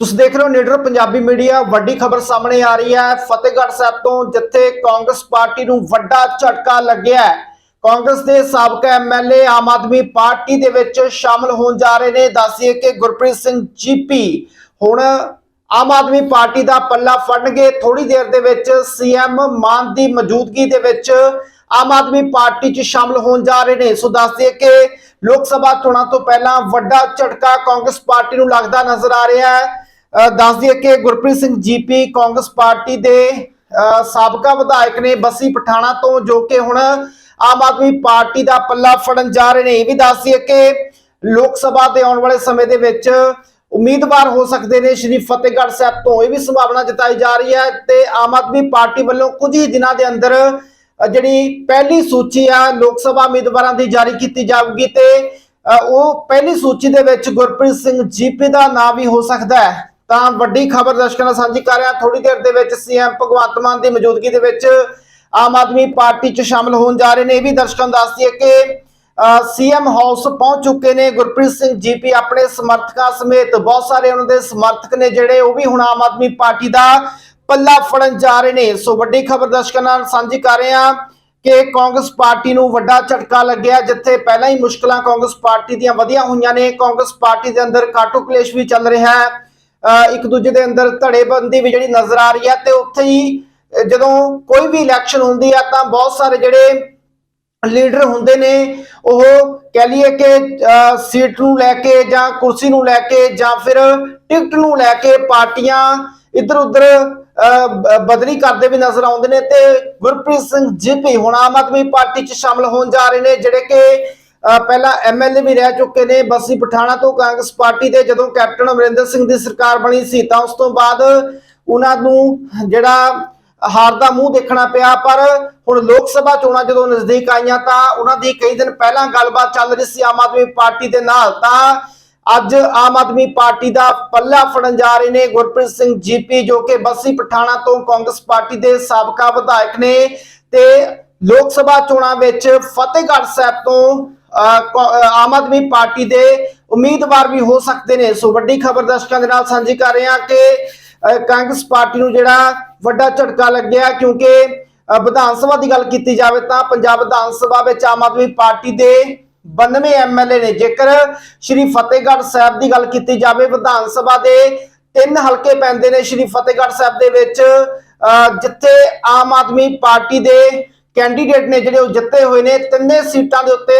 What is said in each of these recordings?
ਤੁਸੀਂ ਦੇਖ ਰਹੇ ਹੋ ਨੀਡਰ ਪੰਜਾਬੀ ਮੀਡੀਆ, ਵੱਡੀ ਖਬਰ ਸਾਹਮਣੇ ਆ ਰਹੀ ਹੈ। ਫਤਿਹਗੜ੍ਹ ਸਾਹਿਬ ਤੋਂ ਜਿੱਥੇ ਕਾਂਗਰਸ ਪਾਰਟੀ ਨੂੰ ਵੱਡਾ ਝਟਕਾ ਲੱਗਿਆ ਹੈ। ਕਾਂਗਰਸ ਦੇ ਸਾਬਕਾ ਐਮਐਲਏ ਆਮ ਆਦਮੀ ਪਾਰਟੀ ਦੇ ਵਿੱਚ ਸ਼ਾਮਲ ਹੋਣ ਜਾ ਰਹੇ ਨੇ। ਦੱਸਿਏ ਕਿ ਗੁਰਪ੍ਰੀਤ ਸਿੰਘ ਜੀਪੀ ਹੁਣ ਆਮ ਆਦਮੀ ਪਾਰਟੀ ਦਾ ਪੱਲਾ ਫੜਨਗੇ। ਥੋੜੀ ਦੇਰ ਦੇ ਵਿੱਚ ਸੀਐਮ ਮਾਨ ਦੀ ਮੌਜੂਦਗੀ ਦੇ ਵਿੱਚ ਆਮ ਆਦਮੀ ਪਾਰਟੀ 'ਚ ਸ਼ਾਮਲ ਹੋਣ ਜਾ ਰਹੇ ਨੇ। ਸੋ ਦੱਸਦੇ ਕਿ ਲੋਕ ਸਭਾ ਚੋਣਾਂ ਤੋਂ ਪਹਿਲਾਂ ਵੱਡਾ ਝਟਕਾ ਕਾਂਗਰਸ ਪਾਰਟੀ ਨੂੰ ਲੱਗਦਾ ਨਜ਼ਰ ਆ ਰਿਹਾ ਹੈ। ਦੱਸ ਦਈਏ ਕਿ Gurpreet Singh GP Congress party ਦੇ ਅਹ ਸਾਬਕਾ ਵਿਧਾਇਕ ਨੇ ਬੱਸੀ ਪਠਾਣਾ ਤੋਂ ਜੋ ਕਿ ਹੁਣ ਆਮ ਆਦਮੀ ਪਾਰਟੀ ਦਾ ਪੱਲਾ ਫੜਨ ਜਾ ਰਹੇ ਨੇ। ਇਹ ਵੀ ਦੱਸ ਦਈਏ ਕਿ ਲੋਕ ਸਭਾ ਦੇ ਆਉਣ ਵਾਲੇ ਸਮੇਂ ਦੇ ਵਿੱਚ ਉਮੀਦਵਾਰ ਹੋ ਸਕਦੇ ਨੇ ਸ਼੍ਰੀ ਫਤਿਹਗੜ੍ਹ ਸਾਹਿਬ ਤੋਂ। ਇਹ ਵੀ ਸੰਭਾਵਨਾ ਜਤਾਈ ਜਾ ਰਹੀ ਹੈ ਤੇ ਆਮ ਆਦਮੀ ਪਾਰਟੀ ਵੱਲੋਂ ਕੁਝ ਹੀ ਦਿਨਾਂ ਦੇ ਅੰਦਰ ਜਿਹੜੀ ਪਹਿਲੀ ਸੂਚੀ ਆ, ਲੋਕ ਸਭਾ ਉਮੀਦਵਾਰਾਂ ਦੀ ਜਾਰੀ ਕੀਤੀ ਜਾਊਗੀ ਤੇ ਉਹ ਪਹਿਲੀ ਸੂਚੀ ਦੇ ਵਿੱਚ ਗੁਰਪ੍ਰੀਤ ਸਿੰਘ ਜੀਪੀ ਦਾ ਨਾਮ ਵੀ ਹੋ ਸਕਦਾ ਹੈ। ਤਾਂ ਵੱਡੀ ਖਬਰ ਦਰਸ਼ਕਾਂ ਨਾਲ ਸਾਂਝੀ ਕਰ ਰਿਹਾ ਥੋੜੀ ਦੇਰ ਦੇ ਵਿੱਚ ਸੀਐਮ ਭਗਵੰਤ ਮਾਨ ਦੀ ਮੌਜੂਦਗੀ ਦੇ ਵਿੱਚ ਆਮ ਆਦਮੀ ਪਾਰਟੀ 'ਚ ਸ਼ਾਮਲ ਹੋਣ ਜਾ ਰਹੇ ਨੇ। ਇਹ ਵੀ ਦਰਸ਼ਕਾਂ ਨੂੰ ਦੱਸਦੀ ਹੈ ਕਿ ਸੀਐਮ ਹਾਊਸ ਪਹੁੰਚ ਚੁੱਕੇ ਨੇ। ਗੁਰਪ੍ਰੀਤ ਸਿੰਘ ਜੀਪੀ ਆਪਣੇ ਸਮਰਥਕਾਂ ਸਮੇਤ ਬਹੁਤ ਸਾਰੇ ਉਹਨਾਂ ਦੇ ਸਮਰਥਕ ਨੇ ਜਿਹੜੇ ਉਹ ਵੀ ਹੁਣ ਆਮ ਆਦਮੀ ਪਾਰਟੀ ਦਾ ਪੱਲਾ ਫੜਨ ਜਾ ਰਹੇ ਨੇ। ਸੋ ਵੱਡੀ ਖਬਰ ਦਰਸ਼ਕਾਂ ਨਾਲ ਸਾਂਝੀ ਕਰ ਰਹੇ ਹਾਂ ਕਿ ਕਾਂਗਰਸ ਪਾਰਟੀ ਨੂੰ ਵੱਡਾ ਝਟਕਾ ਲੱਗਿਆ, ਜਿੱਥੇ ਪਹਿਲਾਂ ਹੀ ਮੁਸ਼ਕਲਾਂ ਕਾਂਗਰਸ ਪਾਰਟੀ ਦੀਆਂ ਵਧੀਆਂ ਹੋਈਆਂ ਨੇ। ਕਾਂਗਰਸ ਪਾਰਟੀ ਦੇ ਅੰਦਰ ਕਾਟੋ ਕਲੇਸ਼ ਵੀ ਚੱਲ ਰਿਹਾ ਹੈ। ਇੱਕ ਦੂਜੇ ਦੇ ਅੰਦਰ ਧੜੇਬੰਦੀ ਵੀ ਜਿਹੜੀ ਨਜ਼ਰ ਆ ਰਹੀ ਹੈ ਤੇ ਉੱਥੇ ਹੀ ਜਦੋਂ ਕੋਈ ਵੀ ਇਲੈਕਸ਼ਨ ਹੁੰਦੀ ਆ ਤਾਂ ਬਹੁਤ ਸਾਰੇ ਜਿਹੜੇ ਲੀਡਰ ਹੁੰਦੇ ਨੇ ਉਹ ਕਹਿ ਲਈਏ ਕਿ ਸੀਟ ਨੂੰ ਲੈ ਕੇ ਜਾਂ ਕੁਰਸੀ ਨੂੰ ਲੈ ਕੇ ਜਾਂ ਫਿਰ ਟਿਕਟ ਨੂੰ ਲੈ ਕੇ ਪਾਰਟੀਆਂ ਇੱਧਰ ਉੱਧਰ ਅਹ, ਬਦਲੀ ਕਰਦੇ ਵੀ ਨਜ਼ਰ ਆਉਂਦੇ ਨੇ ਤੇ ਗੁਰਪ੍ਰੀਤ ਸਿੰਘ ਜੀਪੀ ਹੁਣ ਆਮ ਆਦਮੀ ਪਾਰਟੀ 'ਚ ਸ਼ਾਮਲ ਹੋਣ ਜਾ ਰਹੇ ਨੇ ਜਿਹੜੇ ਕਿ ਪਹਿਲਾਂ ਐਮਐਲਏ ਵੀ ਰਹਿ ਚੁੱਕੇ ਨੇ, ਬੱਸੀ ਪਠਾਣਾ ਤੋਂ ਕਾਂਗਰਸ ਪਾਰਟੀ ਦੇ ਜਦੋਂ ਕੈਪਟਨ ਅਮਰਿੰਦਰ ਸਿੰਘ ਦੀ ਸਰਕਾਰ ਬਣੀ ਸੀ, ਤਾਂ ਉਸ ਤੋਂ ਬਾਅਦ ਉਹਨਾਂ ਨੂੰ ਜਿਹੜਾ ਹਾਰ ਦਾ ਮੂੰਹ ਦੇਖਣਾ ਪਿਆ, ਪਰ ਹੁਣ ਲੋਕ ਸਭਾ ਚੋਣਾਂ ਜਦੋਂ ਨਜ਼ਦੀਕ ਆਈਆਂ, ਤਾਂ ਉਹਨਾਂ ਦੀ ਕਈ ਦਿਨ ਪਹਿਲਾਂ ਗੱਲਬਾਤ ਚੱਲ ਰਹੀ ਸੀ ਆਮ ਆਦਮੀ ਪਾਰਟੀ ਦੇ ਨਾਲ, ਤਾਂ ਅੱਜ ਆਮ ਆਦਮੀ ਪਾਰਟੀ ਦਾ ਪੱਲਾ ਫੜਨ ਜਾ ਰਹੇ ਨੇ ਗੁਰਪ੍ਰੀਤ ਸਿੰਘ ਜੀਪੀ ਜੋ ਕਿ ਬੱਸੀ ਪਠਾਣਾ ਤੋਂ ਕਾਂਗਰਸ ਪਾਰਟੀ ਦੇ ਸਾਬਕਾ ਵਿਧਾਇਕ ਨੇ, ਤੇ ਲੋਕ ਸਭਾ ਚੋਣਾਂ ਵਿੱਚ ਫਤਿਹਗੜ੍ਹ ਸਾਹਿਬ ਤੋਂ ਆਮ ਆਦਮੀ ਪਾਰਟੀ ਦੇ ਉਮੀਦਵਾਰ ਵੀ ਹੋ ਸਕਦੇ ਨੇ। ਸੋ ਵੱਡੀ ਖਬਰ ਦਰਸ਼ਕਾਂ ਦੇ ਨਾਲ ਸਾਂਝੀ ਕਰ ਰਹੇ ਹਾਂ ਕਿ ਕਾਂਗਰਸ ਪਾਰਟੀ ਨੂੰ ਜਿਹੜਾ ਵੱਡਾ ਝਟਕਾ ਲੱਗਿਆ ਕਿਉਂਕਿ ਵਿਧਾਨ ਸਭਾ ਦੀ ਗੱਲ ਕੀਤੀ ਜਾਵੇ ਤਾਂ ਪੰਜਾਬ ਵਿਧਾਨ ਸਭਾ ਵਿੱਚ ਆਮ ਆਦਮੀ ਪਾਰਟੀ ਦੇ 92 ਐਮਐਲਏ ਨੇ। ਜੇਕਰ ਸ਼੍ਰੀ ਫਤਿਹਗੜ੍ਹ ਸਾਹਿਬ ਦੀ ਗੱਲ ਕੀਤੀ ਜਾਵੇ ਵਿਧਾਨ ਸਭਾ ਦੇ ਤਿੰਨ ਹਲਕੇ ਪੈਂਦੇ ਨੇ ਸ਼੍ਰੀ ਫਤਿਹਗੜ੍ਹ ਸਾਹਿਬ ਦੇ ਵਿੱਚ ਅਹ, ਜਿੱਥੇ ਆਮ ਆਦਮੀ ਪਾਰਟੀ ਦੇ ਕੈਂਡੀਡੇਟ ਨੇ ਜਿਹੜੇ ਉਹ ਜਿੱਤੇ ਹੋਏ ਨੇ ਤਿੰਨੇ ਸੀਟਾਂ ਦੇ ਉੱਤੇ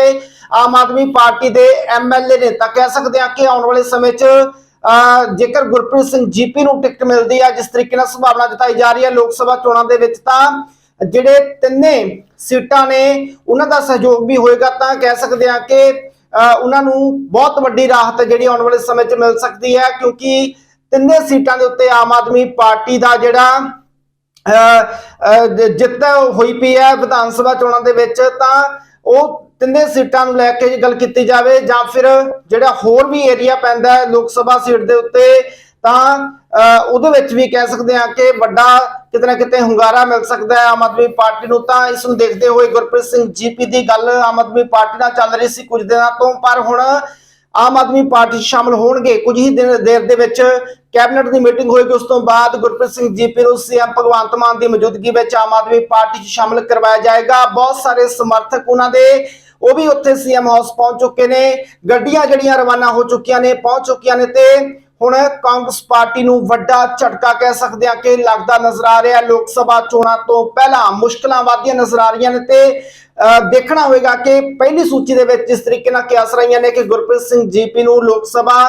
ਆਮ ਆਦਮੀ ਪਾਰਟੀ ਦੇ ਐਮਐਲਏ ਨੇ। ਤਾਂ ਕਹਿ ਸਕਦੇ ਆ ਕਿ ਆਉਣ ਵਾਲੇ ਸਮੇਂ 'ਚ ਅਹ, ਜੇਕਰ ਗੁਰਪ੍ਰੀਤ ਸਿੰਘ ਜੀਪੀ ਨੂੰ ਟਿਕਟ ਮਿਲਦੀ ਆ ਜਿਸ ਤਰੀਕੇ ਨਾਲ ਸੰਭਾਵਨਾ ਜਤਾਈ ਜਾ ਰਹੀ ਹੈ ਲੋਕ ਸਭਾ ਚੋਣਾਂ ਦੇ ਵਿੱਚ ਤਾਂ ਜਿਹੜੇ ਤਿੰਨੇ ਸੀਟਾਂ ਨੇ ਉਹਨਾਂ ਦਾ ਸਹਿਯੋਗ ਵੀ ਹੋਏਗਾ। ਤਾਂ ਕਹਿ ਸਕਦੇ ਆ ਕਿ ਅਹ, ਉਹਨਾਂ ਨੂੰ ਬਹੁਤ ਵੱਡੀ ਰਾਹਤ ਜਿਹੜੀ ਆਉਣ ਵਾਲੇ ਸਮੇਂ 'ਚ ਮਿਲ ਸਕਦੀ ਹੈ ਕਿਉਂਕਿ ਤਿੰਨੇ ਸੀਟਾਂ ਦੇ ਉੱਤੇ ਆਮ ਆਦਮੀ ਪਾਰਟੀ ਦਾ ਜਿਹੜਾ ਜਿੱਤ ਹੋਈ ਪਈ ਹੈ ਵਿਧਾਨ ਸਭਾ ਚੋਣਾਂ ਦੇ ਵਿੱਚ ਤਾਂ ਉਹ ਤਿੰਨੇ ਸੀਟਾਂ ਨੂੰ ਲੈ ਕੇ ਗੱਲ ਕੀਤੀ ਜਾਵੇ ਜਾਂ ਫਿਰ ਜਿਹੜਾ ਹੋਰ ਵੀ ਏਰੀਆ ਪੈਂਦਾ ਹੈ ਲੋਕ ਸਭਾ ਸੀਟ ਦੇ ਉੱਤੇ ਤਾਂ ਅਹ, ਉਹਦੇ ਵਿੱਚ ਵੀ ਕਹਿ ਸਕਦੇ ਹਾਂ ਕਿ ਵੱਡਾ ਕਿਤੇ ਨਾ ਕਿਤੇ ਹੁੰਗਾਰਾ ਮਿਲ ਸਕਦਾ ਹੈ ਆਮ ਆਦਮੀ ਪਾਰਟੀ ਨੂੰ ਤਾਂ ਇਸ ਨੂੰ ਦੇਖਦੇ ਹੋਏ ਗੁਰਪ੍ਰੀਤ ਸਿੰਘ ਜੀਪੀ ਦੀ ਗੱਲ ਆਮ ਆਦਮੀ ਪਾਰਟੀ ਨਾਲ ਚੱਲ ਰਹੀ ਸੀ ਕੁਝ ਦਿਨਾਂ ਤੋਂ ਪਰ ਹੁਣ ਆਮ ਆਦਮੀ ਪਾਰਟੀ ਸ਼ਾਮਲ ਹੋਣਗੇ। ਕੁਝ ਹੀ ਦਿਨ ਦੇਰ ਦੇ ਵਿੱਚ ਕੈਬਨਿਟ ਦੀ ਮੀਟਿੰਗ ਹੋਏਗੀ। ਉਸ ਤੋਂ ਬਾਅਦ ਗੁਰਪ੍ਰੀਤ ਸਿੰਘ ਜੀਪੀ ਨੂੰ ਸੀਐਮ ਭਗਵੰਤ ਮਾਨ ਦੀ ਮੌਜੂਦਗੀ ਵਿੱਚ ਆਮ ਆਦਮੀ ਪਾਰਟੀ 'ਚ ਸ਼ਾਮਲ ਕਰਵਾਇਆ ਜਾਏਗਾ। ਬਹੁਤ ਸਾਰੇ ਸਮਰਥਕ ਉਹਨਾਂ ਦੇ, ਉਹ ਵੀ ਉੱਥੇ ਸੀਐਮ ਹਾਊਸ ਪਹੁੰਚ ਚੁੱਕੇ ਨੇ। ਗੱਡੀਆਂ ਜਿਹੜੀਆਂ ਰਵਾਨਾ ਹੋ ਚੁੱਕੀਆਂ ਨੇ, ਪਹੁੰਚ ਚੁੱਕੀਆਂ ਨੇ ਤੇ ਹੁਣ ਕਾਂਗਰਸ ਪਾਰਟੀ ਨੂੰ ਵੱਡਾ ਝਟਕਾ ਕਹਿ ਸਕਦੇ ਆ ਕਿ ਲੱਗਦਾ ਨਜ਼ਰ ਆ ਰਿਹਾ। ਲੋਕ ਸਭਾ ਚੋਣਾਂ ਤੋਂ ਪਹਿਲਾਂ ਮੁਸ਼ਕਲਾਂ ਵਧੀਆਂ ਨਜ਼ਰ ਆ ਰਹੀਆਂ ਨੇ ਤੇ ਦੇਖਣਾ ਹੋਵੇਗਾ ਕਿ ਪਹਿਲੀ ਸੂਚੀ ਦੇ ਵਿੱਚ ਜਿਸ ਤਰੀਕੇ ਨਾਲ ਕਿਆਸ ਰਹੀਆਂ ਨੇ ਕਿ ਗੁਰਪ੍ਰੀਤ ਸਿੰਘ ਜੀਪੀ ਨੂੰ ਲੋਕ ਸਭਾ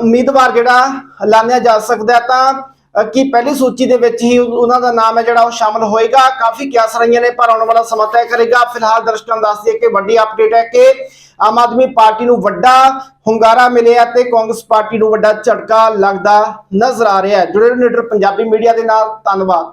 ਉਮੀਦਵਾਰ ਜਿਹੜਾ ਐਲਾਨਿਆ ਜਾ ਸਕਦਾ ਤਾਂ ਅਹ, ਕੀ ਪਹਿਲੀ ਸੂਚੀ ਦੇ ਵਿੱਚ ਹੀ ਉਹਨਾਂ ਦਾ ਨਾਮ ਹੈ ਜਿਹੜਾ ਉਹ ਸ਼ਾਮਲ ਹੋਏਗਾ? ਕਾਫੀ ਕਿਆਸ ਰਹੀਆਂ ਨੇ ਪਰ ਆਉਣ ਵਾਲਾ ਸਮਾਂ ਤੈਅ ਕਰੇਗਾ। ਫਿਲਹਾਲ ਦਰਸ਼ਕਾਂ ਨੂੰ ਦੱਸ ਦਈਏ ਕਿ ਵੱਡੀ ਅਪਡੇਟ ਹੈ ਕਿ ਆਮ ਆਦਮੀ ਪਾਰਟੀ ਨੂੰ ਵੱਡਾ ਹੁੰਗਾਰਾ ਮਿਲਿਆ ਤੇ ਕਾਂਗਰਸ ਪਾਰਟੀ ਨੂੰ ਵੱਡਾ ਝਟਕਾ ਲੱਗਦਾ ਨਜ਼ਰ ਆ ਰਿਹਾ ਹੈ। ਜੁੜੇ ਰਹੋ ਨੀਡਰ ਪੰਜਾਬੀ ਮੀਡੀਆ ਦੇ ਨਾਲ ਧੰਨਵਾਦ।